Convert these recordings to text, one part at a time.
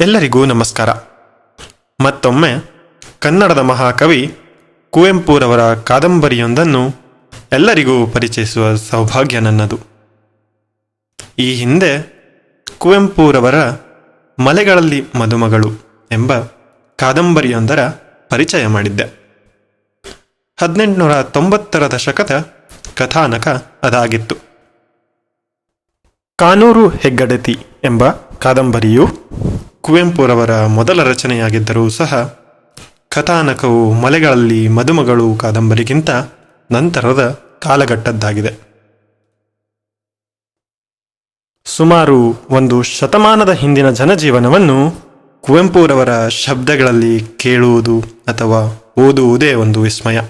ಎಲ್ಲರಿಗೂ ನಮಸ್ಕಾರ. ಮತ್ತೊಮ್ಮೆ ಕನ್ನಡದ ಮಹಾಕವಿ ಕುವೆಂಪುರವರ ಕಾದಂಬರಿಯೊಂದನ್ನು ಎಲ್ಲರಿಗೂ ಪರಿಚಯಿಸುವ ಸೌಭಾಗ್ಯ ನನ್ನದು. ಈ ಹಿಂದೆ ಕುವೆಂಪುರವರ ಮಲೆಗಳಲ್ಲಿ ಮದುಮಗಳು ಎಂಬ ಕಾದಂಬರಿಯೊಂದರ ಪರಿಚಯ ಮಾಡಿದ್ದೆ. ಹದಿನೆಂಟುನೂರ ತೊಂಬತ್ತರ ದಶಕದ ಕಥಾನಕ ಅದಾಗಿತ್ತು. ಕಾನೂರು ಹೆಗ್ಗಡತಿ ಎಂಬ ಕಾದಂಬರಿಯು ಕುವೆಂಪುರವರ ಮೊದಲ ರಚನೆಯಾಗಿದ್ದರೂ ಸಹ ಕಥಾನಕವು ಮಲೆಗಳಲ್ಲಿ ಮದುಮಗಳು ಕಾದಂಬರಿಗಿಂತ ನಂತರದ ಕಾಲಘಟ್ಟದ್ದಾಗಿದೆ. ಸುಮಾರು ಒಂದು ಶತಮಾನದ ಹಿಂದಿನ ಜನಜೀವನವನ್ನು ಕುವೆಂಪುರವರ ಶಬ್ದಗಳಲ್ಲಿ ಕೇಳುವುದು ಅಥವಾ ಓದುವುದೇ ಒಂದು ವಿಸ್ಮಯ.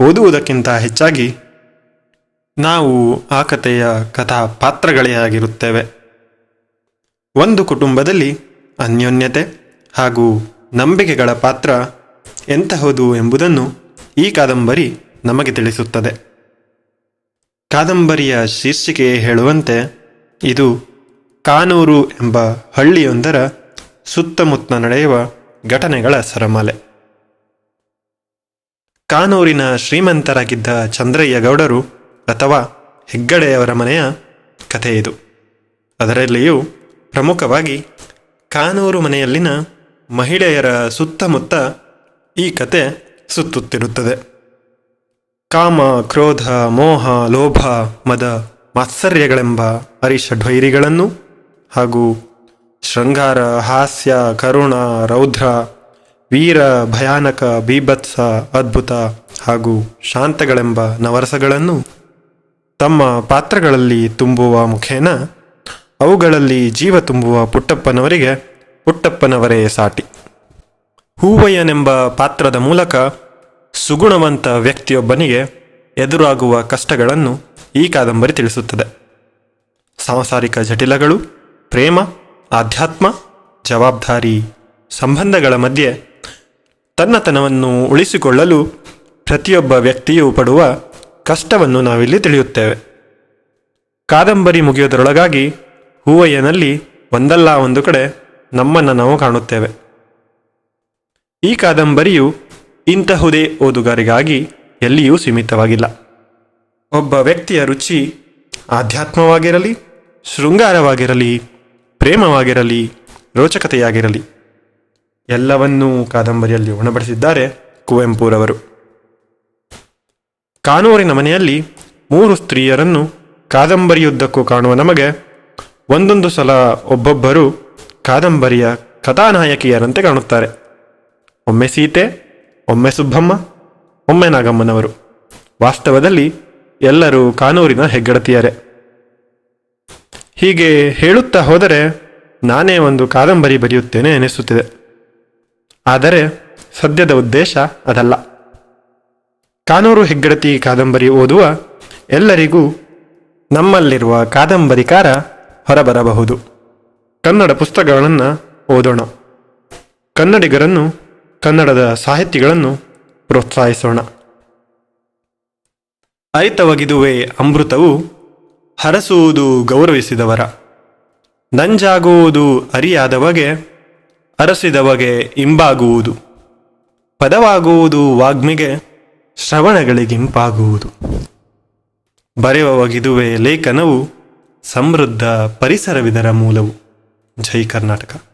ಓದುವುದಕ್ಕಿಂತ ಹೆಚ್ಚಾಗಿ ನಾವು ಆ ಕಥೆಯ ಕಥಾ ಪಾತ್ರಗಳೇ ಆಗಿರುತ್ತೇವೆ. ಒಂದು ಕುಟುಂಬದಲ್ಲಿ ಅನ್ಯೋನ್ಯತೆ ಹಾಗೂ ನಂಬಿಕೆಗಳ ಪಾತ್ರ ಎಂತಹುದು ಎಂಬುದನ್ನು ಈ ಕಾದಂಬರಿ ನಮಗೆ ತಿಳಿಸುತ್ತದೆ. ಕಾದಂಬರಿಯ ಶೀರ್ಷಿಕೆ ಹೇಳುವಂತೆ ಇದು ಕಾನೂರು ಎಂಬ ಹಳ್ಳಿಯೊಂದರ ಸುತ್ತಮುತ್ತ ನಡೆಯುವ ಘಟನೆಗಳ ಸರಮಾಲೆ. ಕಾನೂರಿನ ಶ್ರೀಮಂತರಾಗಿದ್ದ ಚಂದ್ರಯ್ಯ ಗೌಡರು ಅಥವಾ ಹೆಗ್ಗಡೆಯವರ ಮನೆಯ ಕಥೆ ಇದು ಅದರಲ್ಲಿಯೂ ಪ್ರಮುಖವಾಗಿ ಕಾನೂರು ಮನೆಯಲ್ಲಿನ ಮಹಿಳೆಯರ ಸುತ್ತಮುತ್ತ ಈ ಕತೆ ಸುತ್ತುತ್ತಿರುತ್ತದೆ. ಕಾಮ, ಕ್ರೋಧ, ಮೋಹ, ಲೋಭ, ಮದ, ಮಾತ್ಸರ್ಯಗಳೆಂಬ ಅರಿಷಡ್ವೈರಿಗಳನ್ನು ಹಾಗೂ ಶೃಂಗಾರ, ಹಾಸ್ಯ, ಕರುಣ, ರೌದ್ರ, ವೀರ, ಭಯಾನಕ, ಬೀಭತ್ಸ, ಅದ್ಭುತ ಹಾಗೂ ಶಾಂತಗಳೆಂಬ ನವರಸಗಳನ್ನು ತಮ್ಮ ಪಾತ್ರಗಳಲ್ಲಿ ತುಂಬುವ ಮುಖೇನ ಅವುಗಳಲ್ಲಿ ಜೀವ ತುಂಬುವ ಪುಟ್ಟಪ್ಪನವರಿಗೆ ಪುಟ್ಟಪ್ಪನವರೇ ಸಾಟಿ. ಹೂವಯ್ಯನೆಂಬ ಪಾತ್ರದ ಮೂಲಕ ಸುಗುಣವಂತ ವ್ಯಕ್ತಿಯೊಬ್ಬನಿಗೆ ಎದುರಾಗುವ ಕಷ್ಟಗಳನ್ನು ಈ ಕಾದಂಬರಿ ತಿಳಿಸುತ್ತದೆ. ಸಾಂಸಾರಿಕ ಜಟಿಲಗಳು, ಪ್ರೇಮ, ಆಧ್ಯಾತ್ಮ, ಜವಾಬ್ದಾರಿ, ಸಂಬಂಧಗಳ ಮಧ್ಯೆ ತನ್ನತನವನ್ನು ಉಳಿಸಿಕೊಳ್ಳಲು ಪ್ರತಿಯೊಬ್ಬ ವ್ಯಕ್ತಿಯೂ ಪಡುವ ಕಷ್ಟವನ್ನು ನಾವಿಲ್ಲಿ ತಿಳಿಯುತ್ತೇವೆ. ಕಾದಂಬರಿ ಮುಗಿಯೋದರೊಳಗಾಗಿ ಹೂವಯ್ಯನಲ್ಲಿ ಒಂದಲ್ಲ ಒಂದು ಕಡೆ ನಮ್ಮನ್ನು ನಾವು ಕಾಣುತ್ತೇವೆ. ಈ ಕಾದಂಬರಿಯು ಇಂತಹುದೇ ಓದುಗಾರಿಗಾಗಿ ಎಲ್ಲಿಯೂ ಸೀಮಿತವಾಗಿಲ್ಲ. ಒಬ್ಬ ವ್ಯಕ್ತಿಯ ರುಚಿ ಆಧ್ಯಾತ್ಮವಾಗಿರಲಿ, ಶೃಂಗಾರವಾಗಿರಲಿ, ಪ್ರೇಮವಾಗಿರಲಿ, ರೋಚಕತೆಯಾಗಿರಲಿ. ಎಲ್ಲವನ್ನೂ ಕಾದಂಬರಿಯಲ್ಲಿ ಉಣಬಡಿಸಿದ್ದಾರೆ ಕುವೆಂಪುರವರು. ಕಾನೂರಿನ ಮನೆಯಲ್ಲಿ ಮೂರು ಸ್ತ್ರೀಯರನ್ನು ಕಾದಂಬರಿಯುದ್ದಕ್ಕೂ ಕಾಣುವ ನಮಗೆ ಒಂದೊಂದು ಸಲ ಒಬ್ಬೊಬ್ಬರು ಕಾದಂಬರಿಯ ಕಥಾನಾಯಕಿಯರಂತೆ ಕಾಣುತ್ತಾರೆ. ಒಮ್ಮೆ ಸೀತೆ, ಒಮ್ಮೆ ಸುಬ್ಬಮ್ಮ, ಒಮ್ಮೆ ನಾಗಮ್ಮನವರು. ವಾಸ್ತವದಲ್ಲಿ ಎಲ್ಲರೂ ಕಾನೂರಿನ ಹೆಗ್ಗಡತಿಯರೇ. ಹೀಗೆ ಹೇಳುತ್ತಾ ಹೋದರೆ ನಾನೇ ಒಂದು ಕಾದಂಬರಿ ಬರೆಯುತ್ತೇನೆ ಎನಿಸುತ್ತಿದೆ. ಆದರೆ ಸದ್ಯದ ಉದ್ದೇಶ ಅದಲ್ಲ. ಕಾನೂರು ಹೆಗ್ಗಡತಿ ಕಾದಂಬರಿ ಓದುವ ಎಲ್ಲರಿಗೂ ನಮ್ಮಲ್ಲಿರುವ ಕಾದಂಬರಿಕಾರ ಹೊರಬರಬಹುದು. ಕನ್ನಡ ಪುಸ್ತಕಗಳನ್ನು ಓದೋಣ. ಕನ್ನಡಿಗರನ್ನು, ಕನ್ನಡದ ಸಾಹಿತಿಗಳನ್ನು ಪ್ರೋತ್ಸಾಹಿಸೋಣ. ಅರಿತವಗಿದುವೆ ಅಮೃತವು ಹರಸುವುದು ಗೌರವಿಸಿದವರ. ನಂಜಾಗುವುದು ಅರಿಯಾದವಗೆ ಅರಸಿದವಗೆ ಇಂಬಾಗುವುದು. ಪದವಾಗುವುದು ವಾಗ್ಮಿಗೆ ಶ್ರವಣಗಳಿಗಿಂಪಾಗುವುದು ಬರೆಯುವವಗಿದುವೆ ಲೇಖನವು ಸಮೃದ್ಧ ಪರಿಸರವಿದರ ಮೂಲವು. ಜೈ ಕರ್ನಾಟಕ.